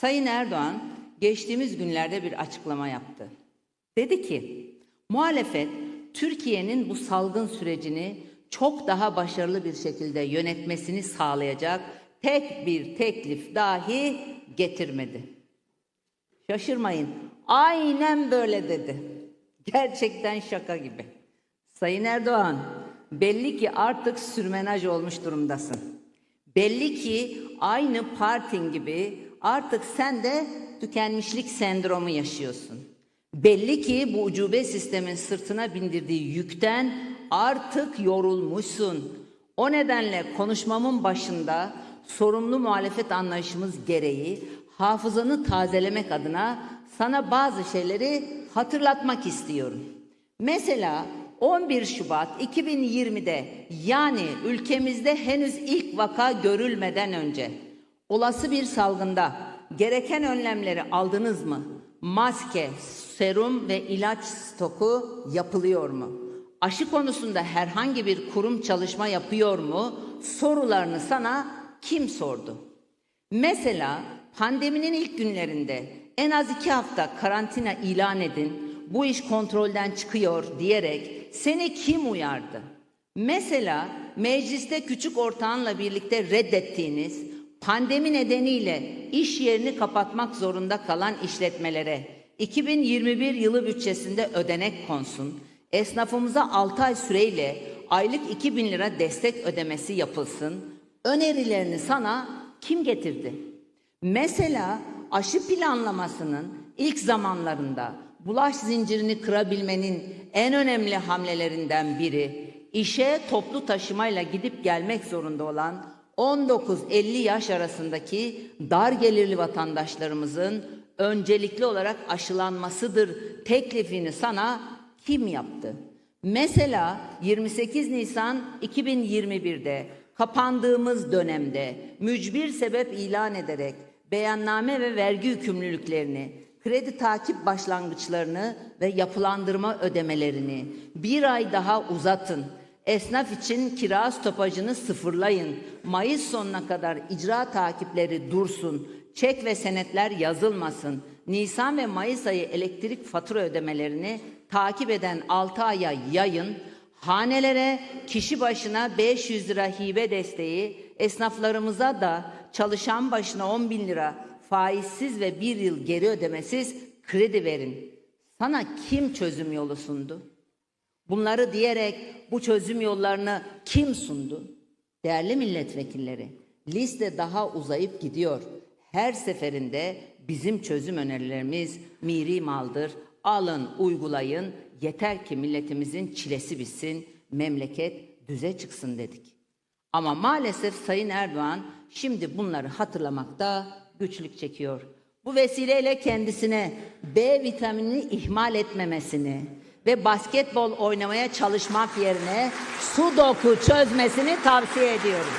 Sayın Erdoğan geçtiğimiz günlerde bir açıklama yaptı. Dedi ki, muhalefet Türkiye'nin bu salgın sürecini çok daha başarılı bir şekilde yönetmesini sağlayacak tek bir teklif dahi getirmedi. Şaşırmayın. Aynen böyle dedi. Gerçekten şaka gibi. Sayın Erdoğan, belli ki artık sürmenaj olmuş durumdasın. Belli ki aynı partin gibi artık sen de tükenmişlik sendromu yaşıyorsun. Belli ki bu ucube sistemin sırtına bindirdiği yükten artık yorulmuşsun. O nedenle konuşmamın başında sorumlu muhalefet anlayışımız gereği hafızanı tazelemek adına sana bazı şeyleri hatırlatmak istiyorum. Mesela 11 Şubat 2020'de yani ülkemizde henüz ilk vaka görülmeden önce olası bir salgında gereken önlemleri aldınız mı? Maske, serum ve ilaç stoku yapılıyor mu? Aşı konusunda herhangi bir kurum çalışma yapıyor mu? Sorularını sana kim sordu? Mesela pandeminin ilk günlerinde en az iki hafta karantina ilan edin, bu iş kontrolden çıkıyor diyerek seni kim uyardı? Mesela mecliste küçük ortağınla birlikte reddettiğiniz, pandemi nedeniyle iş yerini kapatmak zorunda kalan işletmelere 2021 yılı bütçesinde ödenek konsun, esnafımıza 6 ay süreyle aylık 2000 lira destek ödemesi yapılsın, önerilerini sana kim getirdi? Mesela aşı planlamasının ilk zamanlarında bulaş zincirini kırabilmenin en önemli hamlelerinden biri işe toplu taşımayla gidip gelmek zorunda olan 19-50 yaş arasındaki dar gelirli vatandaşlarımızın öncelikli olarak aşılanmasıdır teklifini sana kim yaptı? Mesela 28 Nisan 2021'de kapandığımız dönemde mücbir sebep ilan ederek beyanname ve vergi yükümlülüklerini, kredi takip başlangıçlarını ve yapılandırma ödemelerini bir ay daha uzatın. Esnaf için kira stopajını sıfırlayın. Mayıs sonuna kadar icra takipleri dursun. Çek ve senetler yazılmasın. Nisan ve Mayıs ayı elektrik fatura ödemelerini takip eden 6 aya yayın. Hanelere kişi başına 500 lira hibe desteği, esnaflarımıza da çalışan başına 10 bin lira faizsiz ve bir yıl geri ödemesiz kredi verin. Sana kim çözüm yolu sundu? Bunları diyerek bu çözüm yollarını kim sundu? Değerli milletvekilleri, liste daha uzayıp gidiyor. Her seferinde bizim çözüm önerilerimiz miri maldır. Alın, uygulayın. Yeter ki milletimizin çilesi bitsin, memleket düze çıksın dedik. Ama maalesef Sayın Erdoğan şimdi bunları hatırlamakta güçlük çekiyor. Bu vesileyle kendisine B vitaminini ihmal etmemesini ve basketbol oynamaya çalışmak yerine sudoku çözmesini tavsiye ediyorum.